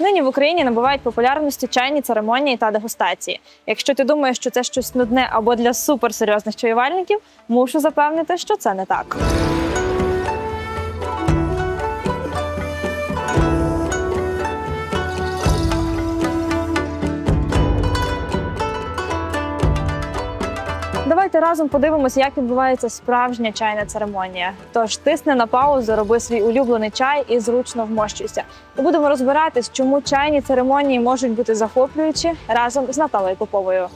Нині в Україні набувають популярності чайні церемонії та дегустації. Якщо ти думаєш, що це щось нудне або для суперсерйозних чаювальників, мушу запевнити, що це не так. Давайте разом подивимося, як відбувається справжня чайна церемонія. Тож тисни на паузу, роби свій улюблений чай і зручно вмощуйся. І будемо розбиратись, чому чайні церемонії можуть бути захоплюючі разом з Наталою Поповою.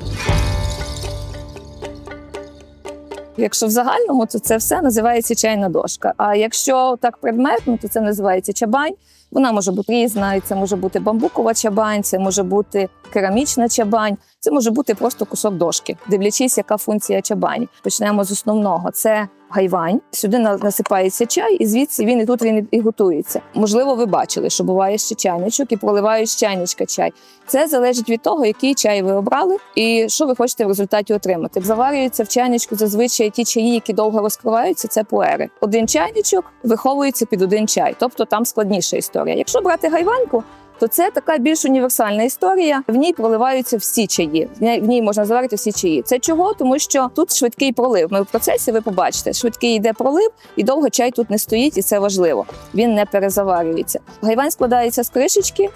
Якщо в загальному, то це все називається чайна дошка. А якщо так предметно, то це називається чабань. Вона може бути різна, це може бути бамбукова чабань, це може бути керамічна чабань, це може бути просто кусок дошки, дивлячись, яка функція чабані. Почнемо з основного: це гайвань. Сюди на- насипається чай, і звідси він і тут він і готується. Можливо, ви бачили, що буває ще чайничок і проливають з чайничка чай. Це залежить від того, який чай ви обрали і що ви хочете в результаті отримати. Заварюються в чайничку зазвичай ті чаї, які довго розкриваються, це пуери. Один чайничок виховується під один чай, тобто там складніша історія. Якщо брати гайваньку, то це така більш універсальна історія. В ній проливаються всі чаї. В ній- можна заварити всі чаї. Це чого? Тому що тут швидкий пролив. Ми в процесі ви побачите, швидкий йде пролив, і довго чай тут не стоїть, і це важливо. Він не перезаварюється. Гайвань складається з кришечки,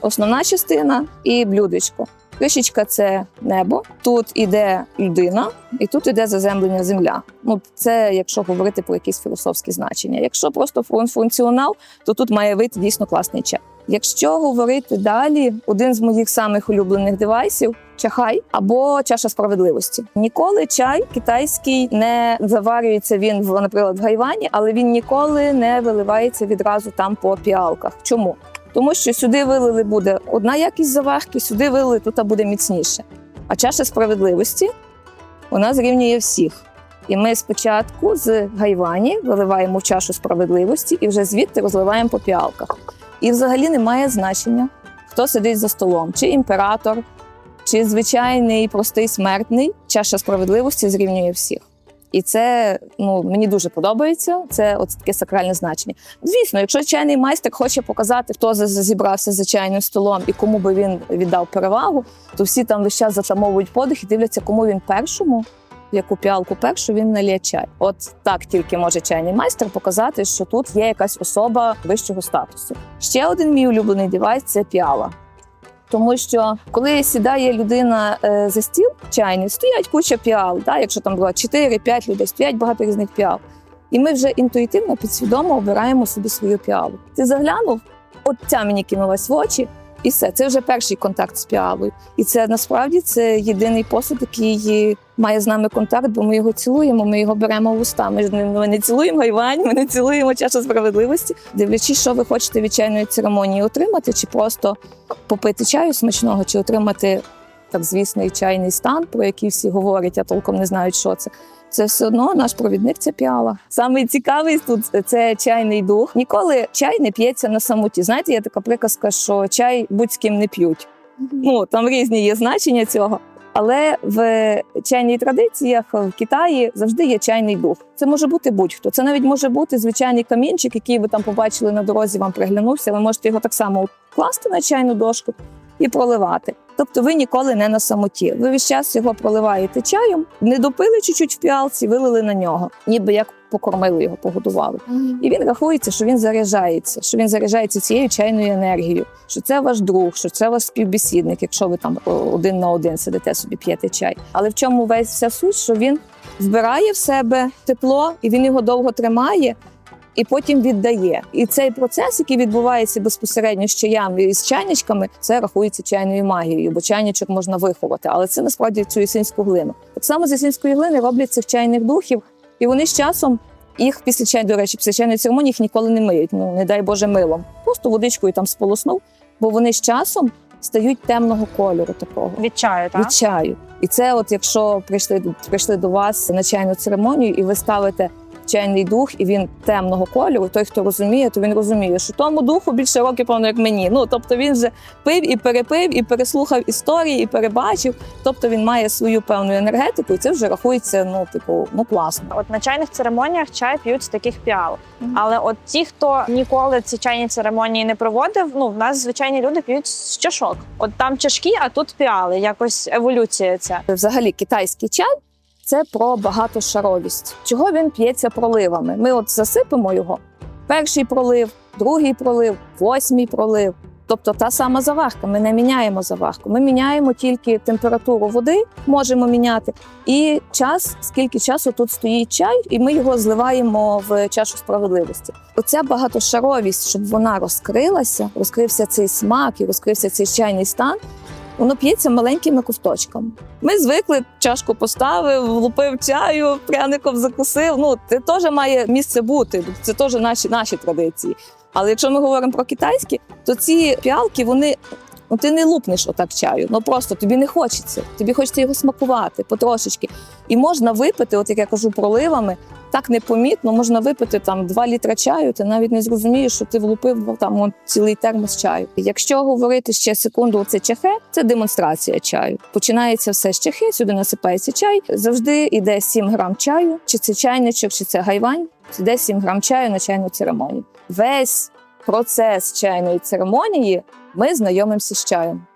основна частина і блюдечко. Кришечка це небо, тут іде людина, і тут іде заземлення земля. Ну це якщо говорити про якісь філософські значення. Якщо просто фун- функціонал, то тут має вийти дійсно класний чай. Якщо говорити далі, один з моїх самих улюблених девайсів чахай або чаша справедливості. Ніколи чай китайський не заварюється він в, наприклад, в гайвані, але він ніколи не виливається відразу там по піалках. Чому? Тому що сюди вилили буде одна якість заварки, сюди вилили тут буде міцніше. А чаша справедливості вона зрівнює всіх. І ми спочатку з гайвані виливаємо в чашу справедливості і вже звідти розливаємо по піалках. І взагалі немає значення, хто сидить за столом, чи імператор, чи звичайний простий смертний. Чаша справедливості зрівнює всіх. І це ну мені дуже подобається. Це от таке сакральне значення. Звісно, якщо чайний майстер хоче показати, хто зібрався за чайним столом і кому би він віддав перевагу, то всі там весь час затамовують подих і дивляться, кому він першому, яку піалку першу він налє чай. От так тільки може чайний майстер показати, що тут є якась особа вищого статусу. Ще один мій улюблений девайс це піала. Тому що коли сідає людина е, за стіл чайний, стоять куча піал. Да? Якщо там було 4-5 людей, стоять багато різних піал. І ми вже інтуїтивно, підсвідомо обираємо собі свою піалу. Ти заглянув, от ця мені кинулась в очі, і все. Це вже перший контакт з піалою. І це насправді це єдиний посуд, який має з нами контакт, бо ми його цілуємо, ми його беремо в уста. Ми ж ми не цілуємо гайвань, ми не цілуємо чашу справедливості. Дивлячись, що ви хочете від чайної церемонії отримати, чи просто попити чаю смачного, чи отримати так звісний чайний стан, про який всі говорять, а толком не знають, що це. Це все одно наш провідник це піала. Саме цікавий тут це чайний дух. Ніколи чай не п'ється на самоті. Знаєте, є така приказка, що чай будь з ким не п'ють. Ну там різні є значення цього. Але в чайній традиціях в Китаї завжди є чайний дух. Це може бути будь-хто. Це навіть може бути звичайний камінчик, який ви там побачили на дорозі, вам приглянувся. Ви можете його так само класти на чайну дошку і проливати. Тобто ви ніколи не на самоті. Ви весь час його проливаєте чаєм, не допили чуть-чуть в піалці, вилили на нього, ніби як покормили його, погодували. І він рахується, що він заряджається, що він заряджається цією чайною енергією, що це ваш друг, що це ваш співбесідник, якщо ви там один на один сидите собі п'єте чай. Але в чому весь вся суть, що він вбирає в себе тепло і він його довго тримає. І потім віддає. І цей процес, який відбувається безпосередньо з чаями і з чайничками, це рахується чайною магією, бо чайничок можна виховати, але це насправді цю ісинську глину. Так само з ісинської глини роблять цих чайних духів, і вони з часом їх після чай, до речі, після чайної церемонії їх ніколи не миють. Ну не дай Боже милом. Просто водичкою там сполоснув, бо вони з часом стають темного кольору такого Від чаю, так? від чаю. І це, от якщо прийшли, прийшли до вас на чайну церемонію, і ви ставите чайний дух, і він темного кольору. Той, хто розуміє, то він розуміє, що тому духу більше років, певно, як мені. Ну тобто він вже пив і перепив, і переслухав історії, і перебачив. Тобто він має свою певну енергетику, і це вже рахується, ну типу, ну класно. От на чайних церемоніях чай п'ють з таких піал. Мгм. Але от ті, хто ніколи ці чайні церемонії не проводив, ну в нас звичайні люди п'ють з чашок. От там чашки, а тут піали. Якось еволюція ця. Взагалі, китайський чай це про багатошаровість. Чого він п'ється проливами? Ми от засипемо його. Перший пролив, другий пролив, восьмий пролив. Тобто та сама заварка. Ми не міняємо заварку. Ми міняємо тільки температуру води, можемо міняти, і час, скільки часу тут стоїть чай, і ми його зливаємо в чашу справедливості. Оця багатошаровість, щоб вона розкрилася, розкрився цей смак і розкрився цей чайний стан. Воно п'ється маленькими ковточками. Ми звикли, чашку поставив, влупив чаю, пряником закусив. Ну, це теж має місце бути. Це теж наші, наші традиції. Але якщо ми говоримо про китайські, то ці піалки, вони. Ну, ти не лупнеш отак чаю, ну просто тобі не хочеться. Тобі хочеться його смакувати потрошечки. І можна випити, от як я кажу, проливами, так непомітно, можна випити там 2 літра чаю, ти навіть не зрозумієш, що ти влупив там от, цілий термос чаю. Якщо говорити ще секунду, це чахе, це демонстрація чаю. Починається все з чахи, сюди насипається чай. Завжди йде 7 грам чаю, чи це чайничок, чи це гайвань. Йде 7 грам чаю на чайну церемонію. Весь процес чайної церемонії ми знайомимося з чаєм,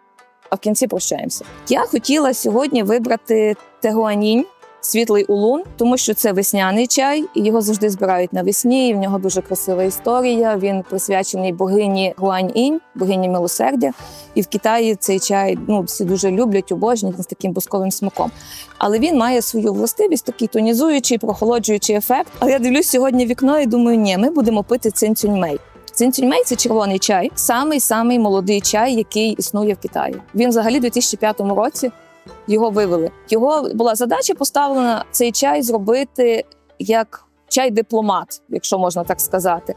а в кінці прощаємося. Я хотіла сьогодні вибрати тегуанінь, світлий улун, тому що це весняний чай, і його завжди збирають навесні. І в нього дуже красива історія. Він присвячений богині Гуань-інь, богині милосердя. І в Китаї цей чай ну всі дуже люблять, обожнюють з таким бусковим смаком. Але він має свою властивість, такий тонізуючий, прохолоджуючий ефект. Але я дивлюсь сьогодні вікно і думаю, ні, ми будемо пити цинцюньмей. Цинцюньмей – це червоний чай, самий самий молодий чай, який існує в Китаї. Він взагалі у 2005 році його вивели. Його була задача поставлена цей чай зробити як чай-дипломат, якщо можна так сказати.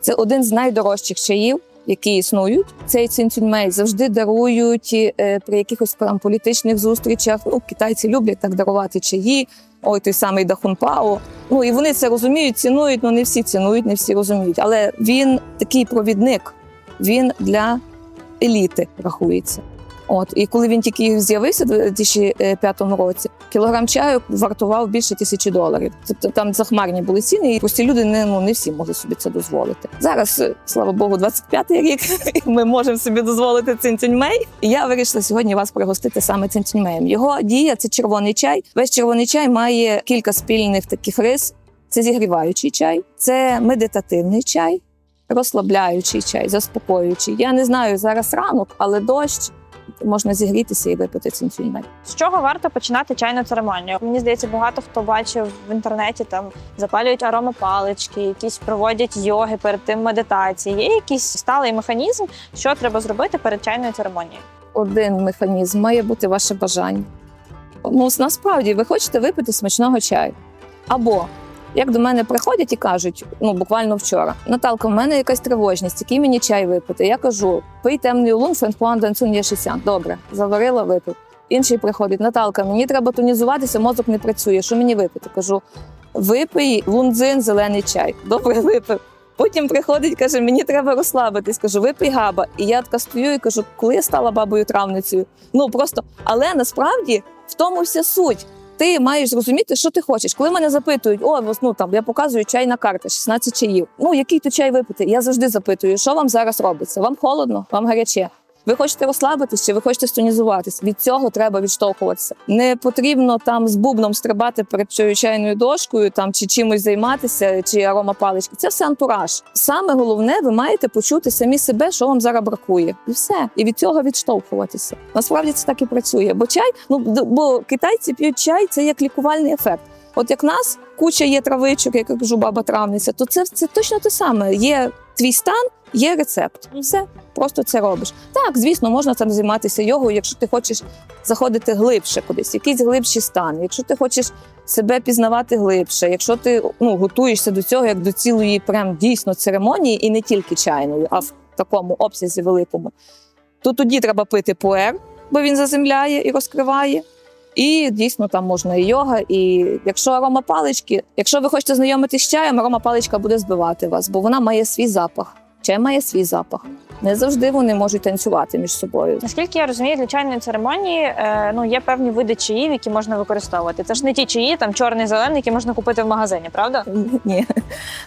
Це один з найдорожчих чаїв, які існують. Цей цинцюньмей завжди дарують е, при якихось там політичних зустрічах. Ну, китайці люблять так дарувати чаї. Ой, той самий Дахунпао. Ну і вони це розуміють, цінують. Ну не всі цінують, не всі розуміють. Але він такий провідник, він для еліти рахується. От і коли він тільки з'явився у 2005 році, кілограм чаю вартував більше тисячі доларів. Тобто там захмарні були ціни, і прості люди не ну не всі можуть собі це дозволити. Зараз, е, слава Богу, 25-й рік. Ми можемо собі дозволити цинцюньмей. І я вирішила сьогодні вас пригостити саме цинцюньмеєм. Його дія це червоний чай. Весь червоний чай має кілька спільних таких рис. Це зігріваючий чай, це медитативний чай, розслабляючий чай, заспокоюючий. Я не знаю зараз ранок, але дощ можна зігрітися і випити цинцюньмей. З чого варто починати чайну церемонію? Мені здається, багато хто бачив в інтернеті там запалюють аромапалички, якісь проводять йоги перед тим медитації. Є якийсь сталий механізм, що треба зробити перед чайною церемонією? Один механізм має бути ваше бажання. Ну, насправді, ви хочете випити смачного чаю. Або як до мене приходять і кажуть, ну буквально вчора, Наталка, в мене якась тривожність, який мені чай випити. Я кажу, пий темний улун, фенхуан данцун є 60. Добре, заварила, випив. Інший приходить, Наталка, мені треба тонізуватися, мозок не працює. Що мені випити? Кажу, випий лунзин, зелений чай. Добре, випив. Потім приходить, каже, мені треба розслабитись. Кажу, випий габа. І я така стою і кажу, коли я стала бабою травницею. Ну просто, але насправді в тому вся суть. Ти маєш зрозуміти, що ти хочеш. Коли мене запитують, о, ну там я показую чай на карті, 16 чаїв. Ну який ти чай випити? Я завжди запитую, що вам зараз робиться? Вам холодно, вам гаряче. Ви хочете розслабитись чи ви хочете стонізуватись? Від цього треба відштовхуватися. Не потрібно там з бубном стрибати перед цією чайною дошкою, там чи чимось займатися, чи аромапалички. Це все антураж. Саме головне, ви маєте почути самі себе, що вам зараз бракує, і все. І від цього відштовхуватися. Насправді це так і працює. Бо чай, ну бо китайці п'ють чай, це як лікувальний ефект. От як нас куча є травичок, як я кажу, баба травниця, то це, це точно те саме. Є твій стан, є рецепт. Все, просто це робиш. Так, звісно, можна там займатися йогою, якщо ти хочеш заходити глибше кудись, якийсь глибший стан. Якщо ти хочеш себе пізнавати глибше, якщо ти ну, готуєшся до цього як до цілої прям дійсно церемонії, і не тільки чайної, а в такому обсязі великому, то тоді треба пити пуер, бо він заземляє і розкриває. І дійсно там можна і йога, і якщо арома палички, якщо ви хочете знайомитися з чаєм, арома паличка буде збивати вас, бо вона має свій запах. Чай має свій запах. Не завжди вони можуть танцювати між собою. Наскільки я розумію, для чайної церемонії е, ну є певні види чаїв, які можна використовувати. Це ж не ті чаї, там чорний зелений, які можна купити в магазині, правда? Ні,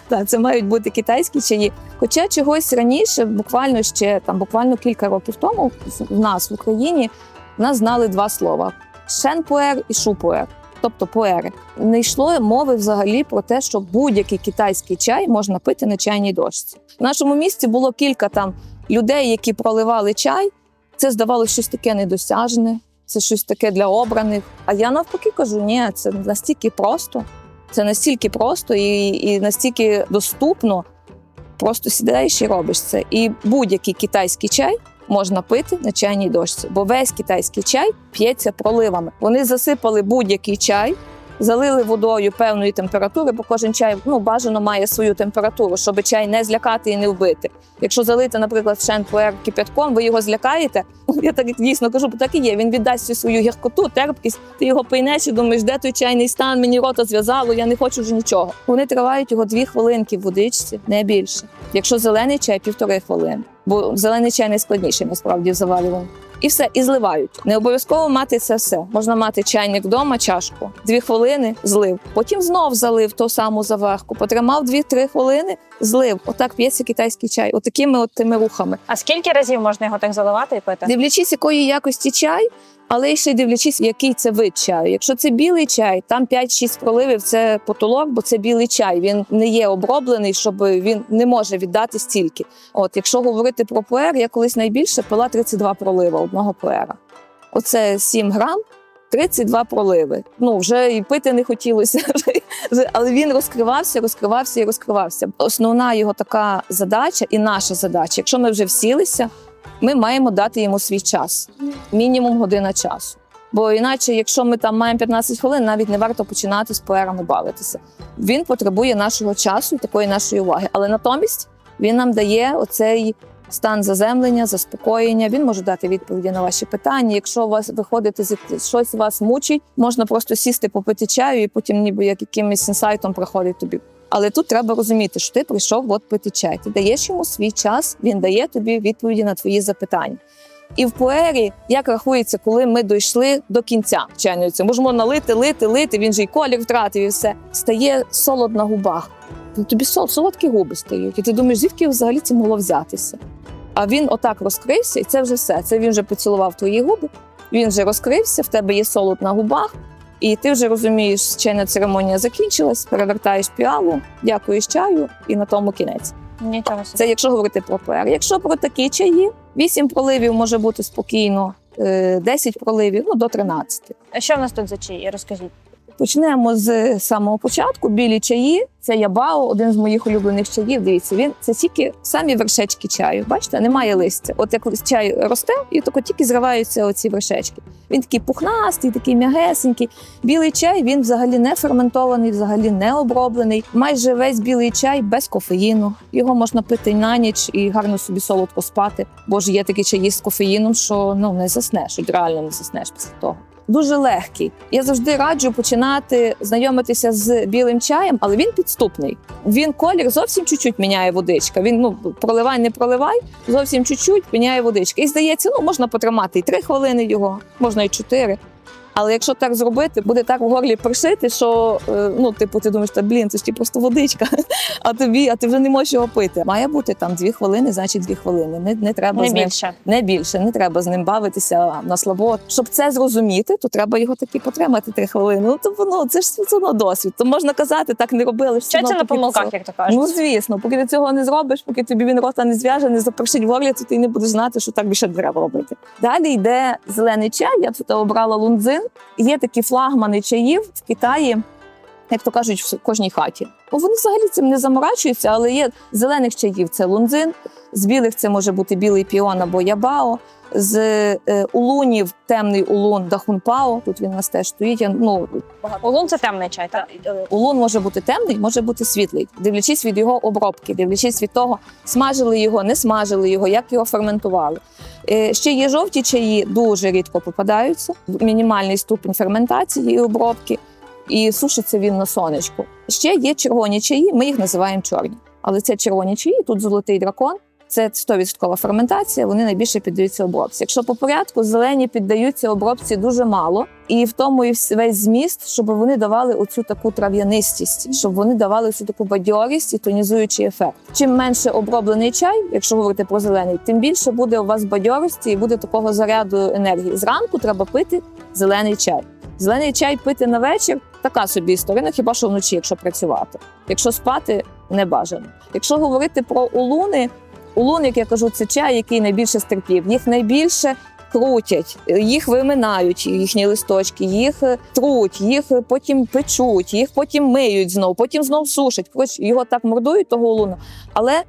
так, це мають бути китайські чаї. Хоча чогось раніше, буквально ще там буквально кілька років тому, в нас в Україні в нас знали два слова: шенпуер і шупуер. Тобто пуери. Не йшло мови взагалі про те, що будь-який китайський чай можна пити на чайній дошці. В нашому місті було кілька там людей, які проливали чай. Це здавалося щось таке недосяжне, це щось таке для обраних. А я навпаки кажу: ні, це настільки просто. Це настільки просто і, і настільки доступно. Просто сідаєш і робиш це. І будь-який китайський чай можна пити на чайній дошці, бо весь китайський чай п'ється проливами. Вони засипали будь-який чай, залили водою певної температури, бо кожен чай ну, бажано має свою температуру, щоб чай не злякати і не вбити. Якщо залити, наприклад, шенпуер кипятком, ви його злякаєте. Я так дійсно кажу, бо так і є. Він віддасть всю свою гіркоту, терпкість. Ти його пийнеш і думаєш, де той чайний стан, мені рота зв'язало, я не хочу вже нічого. Вони тривають його дві хвилинки в водичці, не більше. Якщо зелений чай, півтори хвилини. Бо зелений чай найскладніший насправді в заварюванні. І все, і зливають. Не обов'язково мати це все. Можна мати чайник вдома, чашку, дві хвилини злив. Потім знов залив ту саму заварку, потримав дві-три хвилини, злив. Отак п'ється китайський чай, отакими от тими рухами. А скільки разів можна його так заливати і пити? Дивлячись, якої якості чай, але ще й дивлячись, який це вид чаю. Якщо це білий чай, там 5-6 проливів це потолок, бо це білий чай. Він не є оброблений, щоб він не може віддати стільки. От, якщо говорити про пуер, я колись найбільше пила 32 пролива одного пуера. Оце 7 грам. 32 проливи. Ну вже і пити не хотілося, але він розкривався, розкривався і розкривався. Основна його така задача, і наша задача, якщо ми вже всілися, ми маємо дати йому свій час, мінімум година часу. Бо іначе, якщо ми там маємо 15 хвилин, навіть не варто починати з поерами бавитися. Він потребує нашого часу і такої нашої уваги. Але натомість він нам дає оцей стан заземлення, заспокоєння. Він може дати відповіді на ваші питання. Якщо у вас виходите з щось вас мучить, можна просто сісти, попити чаю, і потім, ніби як якимось інсайтом приходить тобі. Але тут треба розуміти, що ти прийшов от чай. Ти даєш йому свій час, він дає тобі відповіді на твої запитання. І в поері як рахується, коли ми дійшли до кінця це можемо налити, лити, лити. Він же й колір втратив, і все стає солод на губах. Ну, Тобі сол, солодкі губи стають, і ти думаєш, звідки взагалі це могло взятися? А він отак розкрився, і це вже все. Це він вже поцілував твої губи. Він вже розкрився, в тебе є солод на губах, і ти вже розумієш, чайна церемонія закінчилась, перевертаєш піалу, дякуєш чаю, і на тому кінець. Нічого. Це якщо говорити про пер. Якщо про такі чаї, 8 проливів може бути спокійно, десять 10 проливів, ну до 13. А що в нас тут за чаї? Розкажіть. Почнемо з самого початку. Білі чаї це ябао, один з моїх улюблених чаїв. Дивіться, він це тільки самі вершечки чаю. Бачите, немає листя. От як чай росте, і тако тільки зриваються оці вершечки. Він такий пухнастий, такий м'ягесенький. Білий чай він взагалі не ферментований, взагалі не оброблений. Майже весь білий чай без кофеїну. Його можна пити на ніч і гарно собі солодко спати. Бо ж є такі чаї з кофеїном, що ну не заснеш, реально не заснеш після того. Дуже легкий. Я завжди раджу починати знайомитися з білим чаєм, але він підступний. Він колір зовсім чуть-чуть міняє водичка. Він ну проливай, не проливай, зовсім чуть-чуть міняє водичка. І здається, ну можна потримати і три хвилини його, можна і чотири. Але якщо так зробити, буде так в горлі пришити, що е, ну, типу, ти думаєш, та блін, це ж ті просто водичка, а тобі, а ти вже не можеш його пити. Має бути там дві хвилини, значить дві хвилини. Не, не треба Не з ним більше. не більше, не треба з ним бавитися на слабо. Щоб це зрозуміти, то треба його таки потримати три хвилини. Ну то воно це ж все одно досвід. То можна казати, так не робили. Вчаться одно, на помилках, це- як то кажуть. Ну звісно, поки ти цього не зробиш, поки тобі він рота не зв'яже, не запрошить в горлі, то ти не будеш знати, що так більше треба робити. Далі йде зелений чай. Я тут обрала лунзин. Є такі флагмани чаїв в Китаї. Як то кажуть, в кожній хаті. Ну, вони взагалі цим не заморачуються, але є зелених чаїв це лунзин, з білих це може бути білий піон або ябао. З е, улунів темний улун дахунпао. Тут він у нас теж стоїть. Я, ну, Улун це темний чай, так? Е, Улун може бути темний, може бути світлий, дивлячись від його обробки, дивлячись від того, смажили його, не смажили його, як його ферментували. Е, Ще є жовті чаї, дуже рідко попадаються. Мінімальний ступінь ферментації і обробки, і сушиться він на сонечку. Ще є червоні чаї, ми їх називаємо чорні. Але це червоні чаї, тут золотий дракон. Це 100% ферментація, вони найбільше піддаються обробці. Якщо по порядку, зелені піддаються обробці дуже мало, і в тому і весь зміст, щоб вони давали оцю таку трав'янистість, щоб вони давали цю таку бадьорість і тонізуючий ефект. Чим менше оброблений чай, якщо говорити про зелений, тим більше буде у вас бадьорості і буде такого заряду енергії. Зранку треба пити зелений чай. Зелений чай пити на вечір така собі історія, ну, хіба що вночі, якщо працювати. Якщо спати, не бажано. Якщо говорити про улуни, улун, як я кажу, це чай, який найбільше стерпів. Їх найбільше крутять, їх виминають, їхні листочки, їх е, труть, їх е, потім печуть, їх потім миють знов, потім знов сушать. Коротше, його так мордують, того улуна. Але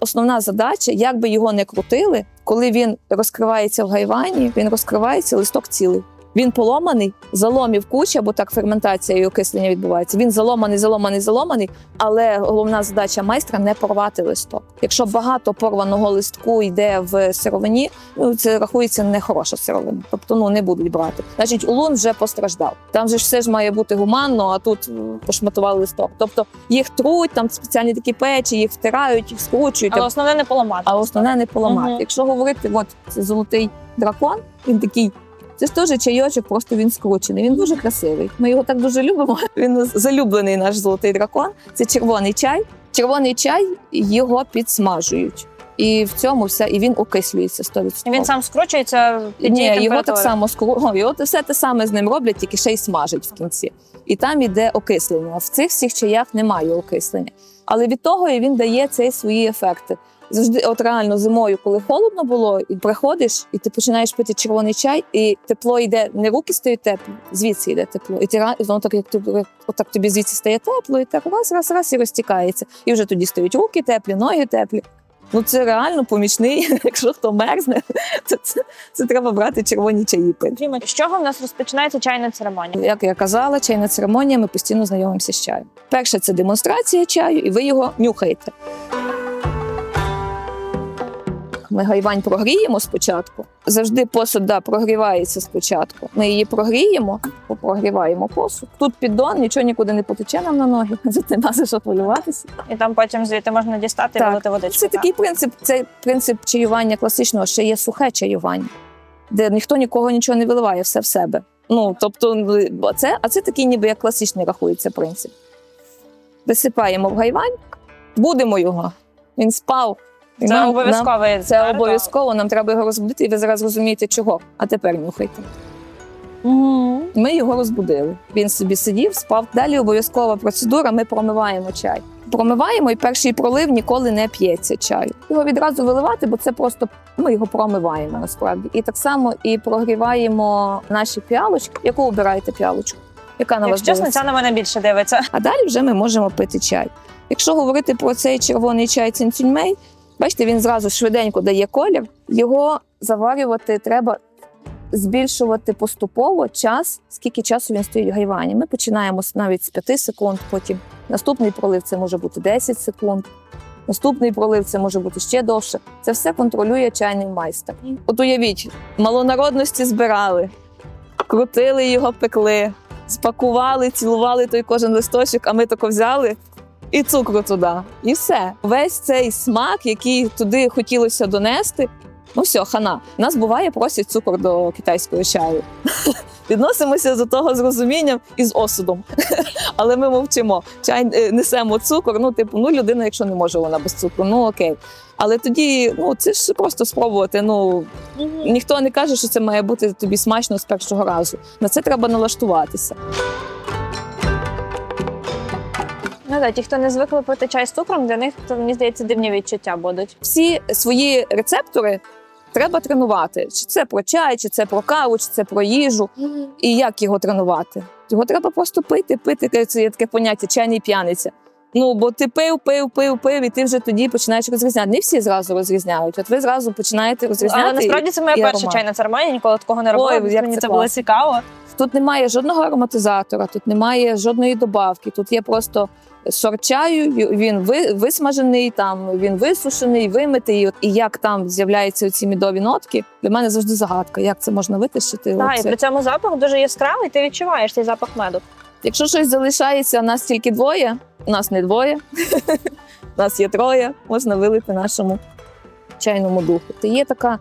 основна задача, як би його не крутили, коли він розкривається в гайвані, він розкривається листок цілий. Він поломаний, заломів куча, бо так ферментація і окислення відбувається. Він заломаний, заломаний, заломаний. Але головна задача майстра не порвати листок. Якщо багато порваного листку йде в сировині, ну це рахується нехороша сировина. Тобто ну не будуть брати. Значить, улун вже постраждав. Там же ж все ж має бути гуманно, а тут пошматували листок. Тобто їх труть, там спеціальні такі печі, їх втирають, їх скручують. Але основне не поламати. А основне не поламати. Мгм. Якщо говорити, от це золотий дракон, він такий. Це ж теж чайочок, просто він скручений. Він дуже красивий. Ми його так дуже любимо. Він залюблений наш золотий дракон. Це червоний чай. Червоний чай його підсмажують. І в цьому все, і він окислюється 100%. Він сам скручується під Ні, його так само скру... його все те саме з ним роблять, тільки ще й смажать в кінці. І там іде окислення. В цих всіх чаях немає окислення. Але від того і він дає цей свої ефекти. Завжди, от реально зимою, коли холодно було, і приходиш, і ти починаєш пити червоний чай, і тепло йде, не руки стають теплі, звідси йде тепло. І ти і воно так, як отак тобі звідси стає тепло, і так раз, раз, раз і розтікається. І вже тоді стають руки теплі, ноги теплі. Ну це реально помічний. Якщо хто мерзне, то це, це треба брати червоні чаї пити. З чого в нас розпочинається чайна церемонія? Як я казала, чайна церемонія, ми постійно знайомимося з чаєм. Перше це демонстрація чаю, і ви його нюхаєте. Ми гайвань прогріємо спочатку. Завжди посуд да, прогрівається спочатку. Ми її прогріємо, прогріваємо посуд. Тут піддон, нічого нікуди не потече нам на ноги. Тут нема за що полюватися. І там потім звідти можна дістати і вилити водичку. Це так? такий принцип, це принцип чаювання класичного, ще є сухе чаювання, де ніхто нікого нічого не виливає, все в себе. Ну, тобто, це, а це такий ніби як класичний рахується принцип. Висипаємо в гайвань, будемо його. Він спав. Це нам- обов'язковий нам- Це обов'язково, нам треба його розбудити, і ви зараз розумієте, чого. А тепер нюхайте. Мгм. Ми його розбудили. Він собі сидів, спав. Далі обов'язкова процедура. Ми промиваємо чай. Промиваємо, і перший пролив ніколи не п'ється чаю. Його відразу виливати, бо це просто ми його промиваємо насправді. І так само і прогріваємо наші піалочки. Яку обираєте піалочку? Яка на вас чесно, дивиться? ця на мене більше дивиться. А далі вже ми можемо пити чай. Якщо говорити про цей червоний чай цинцюньмей, бачите, він зразу швиденько дає колір. Його заварювати треба збільшувати поступово час, скільки часу він стоїть в гайвані. Ми починаємо навіть з 5 секунд, потім наступний пролив це може бути 10 секунд. Наступний пролив це може бути ще довше. Це все контролює чайний майстер. От уявіть, малонародності збирали, крутили його, пекли, спакували, цілували той кожен листочок, а ми тако взяли і цукру туди. І все. Весь цей смак, який туди хотілося донести. Ну все, хана. Нас буває, просять цукор до китайського чаю. Відносимося до того з розумінням і з осудом. Але ми мовчимо. Чай е, несемо цукор. Ну, типу, ну людина, якщо не може вона без цукру, ну окей. Але тоді, ну це ж просто спробувати. Ну ніхто не каже, що це має бути тобі смачно з першого разу. На це треба налаштуватися. Ну так, ті, хто не звикли пити чай з цукром, для них то мені здається дивні відчуття будуть. Всі свої рецептори треба тренувати. Чи це про чай, чи це про каву, чи це про їжу. І як його тренувати? Його треба просто пити, пити. Це є таке поняття чайний п'яниця. Ну, бо ти пив, пив, пив, пив, і ти вже тоді починаєш розрізняти. Не всі зразу розрізняють. От ви зразу починаєте розрізняти. Але насправді це моя і перша аромат. чайна церемонія, ніколи такого не робила. Ой, як мені це це було класно. цікаво. Тут немає жодного ароматизатора, тут немає жодної добавки. Тут є просто сорт чаю, він ви- висмажений, там він висушений, вимитий. І як там з'являються ці мідові нотки, для мене завжди загадка, як це можна витащити. Так, і при цьому запах дуже яскравий, ти відчуваєш цей запах меду. Якщо щось залишається, нас тільки двоє, нас не двоє, нас є троє, можна вилити нашому чайному духу. Це є така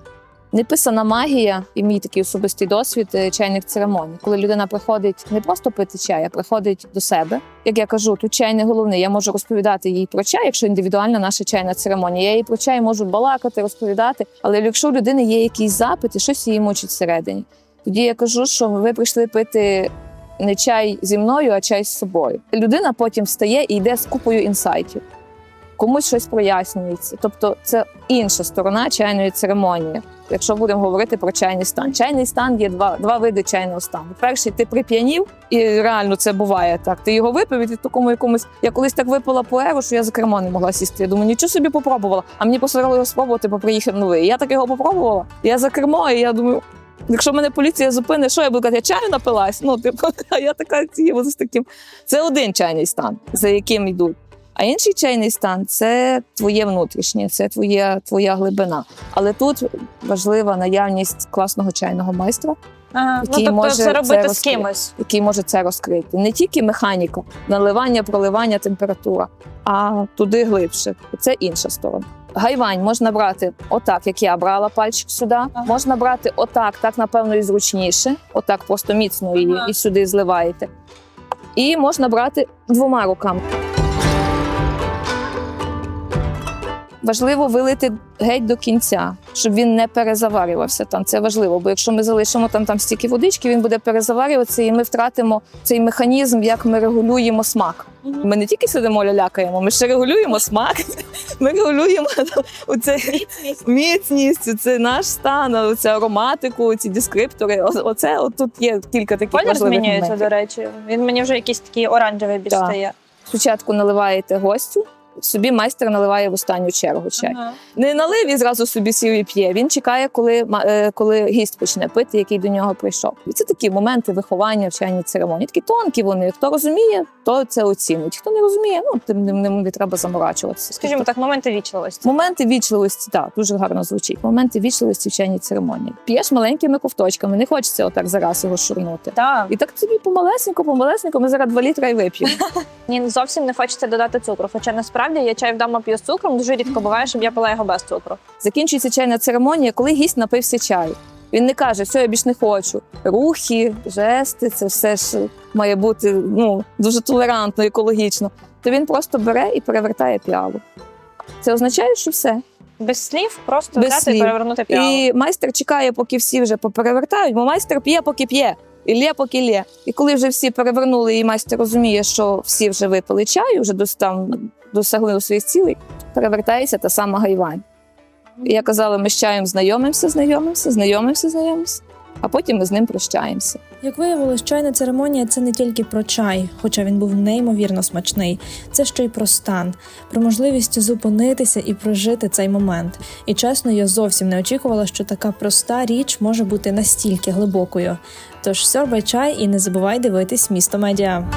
неписана магія, і мій такий особистий досвід е, чайних церемоній. Коли людина приходить не просто пити чай, а приходить до себе. Як я кажу, тут чай не головний. Я можу розповідати їй про чай, якщо індивідуальна наша чайна церемонія. Я їй про чай можу балакати, розповідати. Але якщо у людини є якийсь запит щось її мучить всередині, тоді я кажу, що ви прийшли пити не чай зі мною, а чай з собою. Людина потім встає і йде з купою інсайтів. Комусь щось прояснюється. Тобто це інша сторона чайної церемонії. Якщо будемо говорити про чайний стан. Чайний стан є два, два види чайного стану. Перший ти прип'янів, і реально це буває так. Ти його випив і в такому якомусь. Я колись так випила поеру, що я за кермо не могла сісти. Я думаю, нічого собі попробувала. А мені посилали його спробувати, бо приїхав новий. Я так його попробувала. Я за кермо, і я думаю, Якщо мене поліція зупинить, що я буду казати, я чаю напилась? Ну, типу, а я така ці, з таким. Це один чайний стан, за яким йдуть. А інший чайний стан це твоє внутрішнє, це твоя, твоя глибина. Але тут важлива наявність класного чайного майстра, Ага. Ну тобто може це це робити з кимось. який може це розкрити. Не тільки механіка, наливання, проливання, температура, а туди глибше. Це інша сторона. Гайвань можна брати отак, як я брала пальчик сюди. Можна брати отак, так напевно і зручніше. Отак просто міцно її Ага. і сюди зливаєте. І можна брати двома руками. Важливо вилити геть до кінця, щоб він не перезаварювався там. Це важливо, бо якщо ми залишимо там, там стільки водички, він буде перезаварюватися, і ми втратимо цей механізм, як ми регулюємо смак. Ми не тільки сидимо лялякаємо, ми ще регулюємо смак. Ми регулюємо оце міцність, це наш стан, оце ароматику, ці дескриптори. Оце от тут є кілька таких Колір важливих змінюється, моментів. до речі. Він мені вже якийсь такий оранжевий більш стає. Спочатку наливаєте гостю, собі майстер наливає в останню чергу чай. Ага. Не налив і зразу собі сів і п'є. Він чекає, коли, е, коли гість почне пити, який до нього прийшов. І це такі моменти виховання в чайній церемонії. Такі тонкі вони. Хто розуміє, то це оцінить. Хто не розуміє, ну тим не, не, не треба заморачуватися. Скажімо так, моменти вічливості. Моменти вічливості, так, дуже гарно звучить. Моменти вічливості в чайній церемонії. П'єш маленькими ковточками, не хочеться отак зараз його шурнути. Так. І так собі помалесенько, помалесенько, ми зараз два літра і вип'ємо. Мені зовсім не хочеться додати цукру. Хоча насправді я чай вдома п'ю з цукром, дуже рідко буває, щоб я пила його без цукру. Закінчується чайна церемонія, коли гість напився чаю. Він не каже, все, я більш не хочу. Рухи, жести, це все ж має бути ну, дуже толерантно, екологічно. То він просто бере і перевертає піалу. Це означає, що все. Без слів просто Без взяти і перевернути піалу. І майстер чекає, поки всі вже поперевертають, бо майстер п'є, поки п'є. І лє, поки лє. І коли вже всі перевернули, і майстер розуміє, що всі вже випили чаю, вже дос- там досягли своїх цілей, перевертається та сама гайвань. Я казала, ми з чаєм знайомимося, знайомимося, знайомимося, знайомимося, а потім ми з ним прощаємося. Як виявилось, чайна церемонія це не тільки про чай, хоча він був неймовірно смачний. Це ще й про стан, про можливість зупинитися і прожити цей момент. І чесно, я зовсім не очікувала, що така проста річ може бути настільки глибокою. Тож сьорбай чай і не забувай дивитись місто медіа.